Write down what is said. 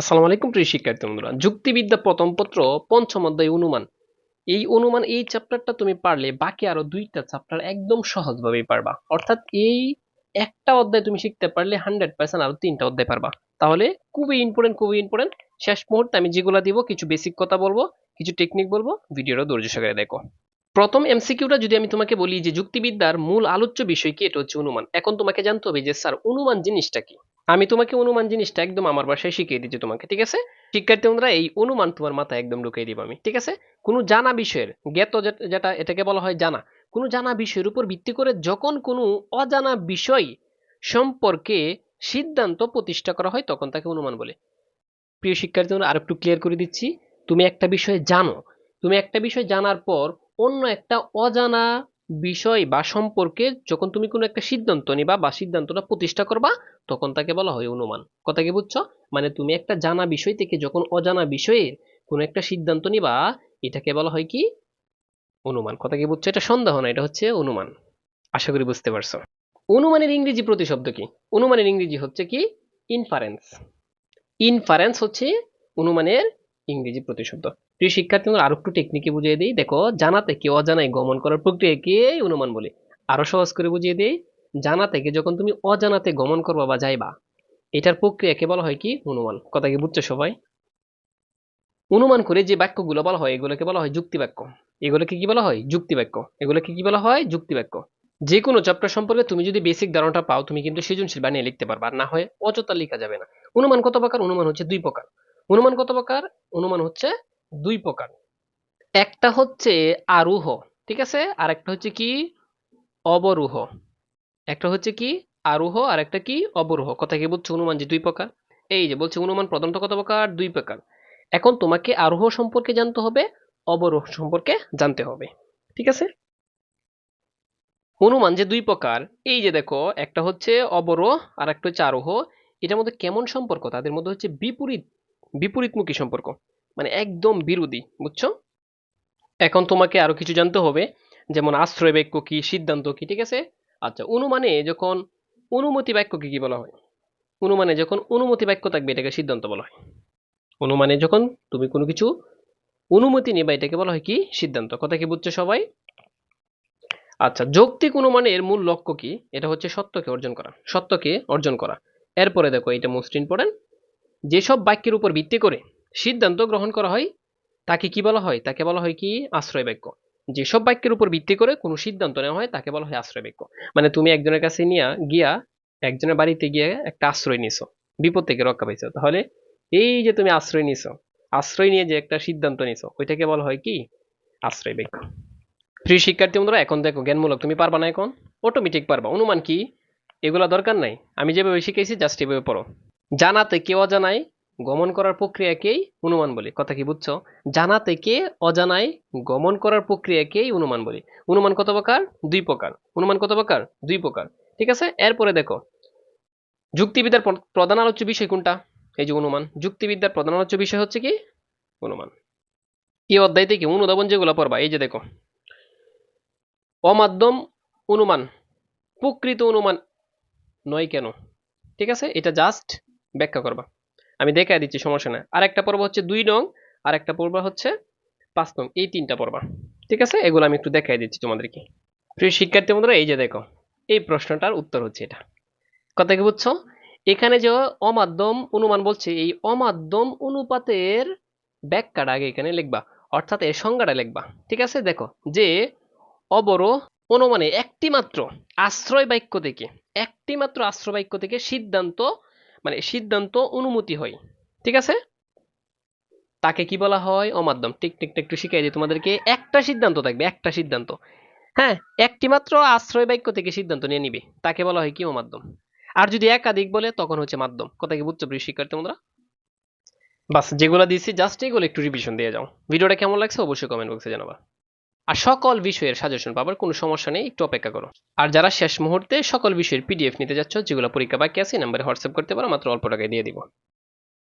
আসসালামু আলাইকুম প্রিয় শিক্ষার্থী বন্ধুরা। যুক্তিবিদ্যা প্রথম পত্র, পঞ্চম অধ্যায় অনুমান। এই অনুমান, এই চ্যাপ্টারটা তুমি পারলে বাকি আরও দুইটা চ্যাপ্টার একদম সহজভাবেই পারবা। অর্থাৎ এই একটা অধ্যায় তুমি শিখতে পারলে হান্ড্রেড পার্সেন্ট আরও তিনটা অধ্যায় পারবা। তাহলে খুবই ইম্পর্টেন্ট খুবই ইম্পর্টেন্ট শেষ মুহূর্তে আমি যেগুলো দিব, কিছু বেসিক কথা বলব, কিছু টেকনিক বলব, ভিডিওটা ধৈর্য সহকারে দেখো। প্রথম এমসিকিউটা যদি আমি তোমাকে বলি যে যুক্তিবিদ্যার মূল আলোচ্য বিষয় কি, এটা হচ্ছে অনুমান। এখন তোমাকে জানতে হবে যে, স্যার, অনুমান জিনিসটা কি? আমি তোমাকে অনুমান জিনিসটা একদম আমার বাসায় শিখিয়ে দিচ্ছি তোমাকে, ঠিক আছে? শিক্ষার্থী বন্ধুরা, এই অনুমান তোমার মাথায় একদম ঢুকিয়ে দিব আমি, ঠিক আছে? কোনো জানা বিষয়ের, জ্ঞাত যেটা- এটাকে বলা হয় জানা, কোনো জানা বিষয়ের উপর ভিত্তি করে যখন কোনো অজানা বিষয় সম্পর্কে সিদ্ধান্ত প্রতিষ্ঠা করা হয়, তখন তাকে অনুমান বলে। প্রিয় শিক্ষার্থী বন্ধুরা, আরেকটু ক্লিয়ার করে দিচ্ছি, তুমি একটা বিষয় জানো, তুমি একটা বিষয় জানার পর অন্য একটা অজানা বিষয় বা সম্পর্কে যখন তুমি কোনো একটা সিদ্ধান্ত নিবা বা সিদ্ধান্তটা প্রতিষ্ঠা করবা, তখন তাকে বলা হয় অনুমান। কথা কি বুঝছ? মানে তুমি একটা জানা বিষয় থেকে যখন অজানা বিষয়ের কোনো একটা সিদ্ধান্ত নিবা, এটাকে বলা হয় কি? অনুমান। কথা কি বুঝছ? এটা সন্দেহ না, এটা হচ্ছে অনুমান। আশা করি বুঝতে পারছ। অনুমানের ইংরেজি প্রতিশব্দ কি? অনুমানের ইংরেজি হচ্ছে কি? ইনফারেন্স ইনফারেন্স হচ্ছে অনুমানের ইংরেজি প্রতিশব্দ। প্রিয় শিক্ষার্থী আর একটু টেকনিকে বুঝিয়ে দিই। দেখো জানা থেকে অজানায় গমন করার প্রক্রিয়াকে অনুমান বলে। আরও সহজ করে বুঝিয়ে দিই। জানা থেকে যখন তুমি অজানাতে গমন করবা বা যাইবা, এটার প্রক্রিয়াকে বলা হয় কি? অনুমান। কথা কি বুঝছ সবাই? অনুমান করে যে বাক্যগুলো বলা হয়, এগুলোকে বলা হয় যুক্তি বাক্য এগুলোকে কি বলা হয়? যুক্তি বাক্য এগুলোকে কি বলা হয়? যুক্তি বাক্য যে কোনো চ্যাপ্টার সম্পর্কে তুমি যদি বেসিক ধারণাটা পাও, তুমি কিন্তু সৃজনশীল বানিয়ে লিখতে পারবা। না হয় অযথা লেখা যাবে না। অনুমান কত প্রকার? অনুমান হচ্ছে দুই প্রকার। অনুমান কত প্রকার? অনুমান হচ্ছে দুই প্রকার। একটা হচ্ছে আরোহ, ঠিক আছে? আর একটা হচ্ছে কি? অবরোহ। একটা হচ্ছে কি? আরোহ আর একটা কি? অবরোহ। কথা কি বলছে অনুমান যে দুই প্রকার? এই যে বলছে অনুমান প্রধানত কত প্রকার? দুই প্রকার। এখন তোমাকে আরোহ সম্পর্কে জানতে হবে, অবরোহ সম্পর্কে জানতে হবে, ঠিক আছে? হনুমান যে দুই প্রকার, এই যে দেখো, একটা হচ্ছে অবরোহ আর একটা হচ্ছে আরোহ। এটার মধ্যে কেমন সম্পর্ক? তাদের মধ্যে হচ্ছে বিপরীত, বিপরীতমুখী সম্পর্ক। মানে একদম বিরোধী, বুঝছ? এখন তোমাকে আরও কিছু জানতে হবে, যেমন আশ্রয় বাক্য কি, সিদ্ধান্ত কি, ঠিক আছে? আচ্ছা অনুমানে যখন অনুমতি বাক্যকে কি বলা হয়? অনুমানে যখন অনুমতি বাক্য থাকবে, এটাকে সিদ্ধান্ত বলা হয়। অনুমানে যখন তুমি কোনো কিছু অনুমতি নেবা, এটাকে বলা হয় কি? সিদ্ধান্ত। কথা কি বুঝছ সবাই? আচ্ছা যৌক্তিক অনুমানের মূল লক্ষ্য কি? এটা হচ্ছে সত্যকে অর্জন করা, সত্যকে অর্জন করা। এরপরে দেখো, এটা মোস্ট ইম্পর্টেন্ট যেসব বাক্যের উপর ভিত্তি করে সিদ্ধান্ত গ্রহণ করা হয়, তাকে কি বলা হয়? তাকে বলা হয় কি? আশ্রয় বাক্য যেসব বাক্যের উপর ভিত্তি করে কোনো সিদ্ধান্ত নেওয়া হয়, তাকে বলা হয় আশ্রয় বাক্য মানে তুমি একজনের কাছে নিয়ে, গিয়া একজনের বাড়িতে গিয়ে একটা আশ্রয় নিছো, বিপদ থেকে রক্ষা পাইছো। তাহলে এই যে তুমি আশ্রয় নিছো, আশ্রয় নিয়ে যে একটা সিদ্ধান্ত নিছো, ওইটাকে বলা হয় কি? আশ্রয় বাক্য প্রিয় শিক্ষার্থী বন্ধুরা, এখন দেখো, জ্ঞানমূলক তুমি পারবা না এখন? অটোমেটিক পারবা। অনুমান কি? এগুলা দরকার নাই। আমি যেভাবে শিখেছি জাস্ট এভাবে পড়ো। জানাতে কেউ অজানায় গমন করার প্রক্রিয়াকেই অনুমান বলে। কথা কি বুঝছ? জানা থেকে অজানায় গমন করার প্রক্রিয়াকেই অনুমান বলে। অনুমান কত প্রকার? দুই প্রকার। অনুমান কত প্রকার? দুই প্রকার। ঠিক আছে? এরপরে দেখো, যুক্তিবিদ্যার প্রধান আলোচ্য বিষয় কোনটা? এই যে অনুমান। যুক্তিবিদ্যার প্রধান আলোচ্য বিষয় হচ্ছে কি? অনুমান। এই অধ্যায় থেকে অনুধাবন যেগুলো পড়বা, এই যে দেখো, অমাধ্যম অনুমান, প্রকৃত অনুমান নয় কেন? ঠিক আছে? এটা জাস্ট ব্যাখ্যা করবা। আমি দেখাই দিচ্ছি, সমস্যা না আর একটা পর্ব হচ্ছে দুই নং আর একটা পর্ব হচ্ছে পাঁচ নং। এই তিনটা পর্বা। ঠিক আছে? এগুলো আমি একটু দেখাই দিচ্ছি তোমাদেরকে। প্রিয় শিক্ষার্থী বন্ধুরা, এই যে দেখো, এই প্রশ্নটার উত্তর হচ্ছে এটা। কথা কি বুঝছ? এখানে যে অমাধ্যম অনুমান বলছে, এই অমাধ্যম অনুপাতের ব্যাখ্যাটা আগে এখানে লিখবা, অর্থাৎ এর সংজ্ঞাটা লিখবা। ঠিক আছে? দেখো, যে অবরোহ অনুমানে একটি মাত্র আশ্রয় বাক্য থেকে একটি মাত্র আশ্রয় বাক্য থেকে সিদ্ধান্ত মানে সিদ্ধান্ত অনুমতি হয়। ঠিক আছে? তাকে কি বলা হয়? অমাধ্যম টিক টিক একটু শিখাই দিই। তোমাদেরকে একটা সিদ্ধান্ত থাকবে, একটা সিদ্ধান্ত। হ্যাঁ একটি মাত্র আশ্রয় বাক্য থেকে সিদ্ধান্ত নিয়ে নিবে। তাকে বলা হয় কি? অমাধ্যম আর যদি একাধিক বলে, তখন হচ্ছে মাধ্যম। কথা কি বুঝছ প্রিয় শিক্ষার্থী তোমরা বাস, যেগুলো দিয়েছি জাস্ট এগুলো একটু রিভিশন দিয়ে যাও। ভিডিওটা কেমন লাগছে অবশ্যই কমেন্ট বক্সে জানাবা। আর সকল বিষয়ের সাজেশন পাবার কোনো সমস্যা নেই, একটু অপেক্ষা করো। আর যারা শেষ মুহূর্তে সকল বিষয়ের পিডিএফ নিতে যাচ্ছ, যেগুলো পরীক্ষা বাকি আছে নাম্বারে হোয়াটসঅ্যাপ করতে পারো, মাত্র অল্প টাকায় দিয়ে দিব।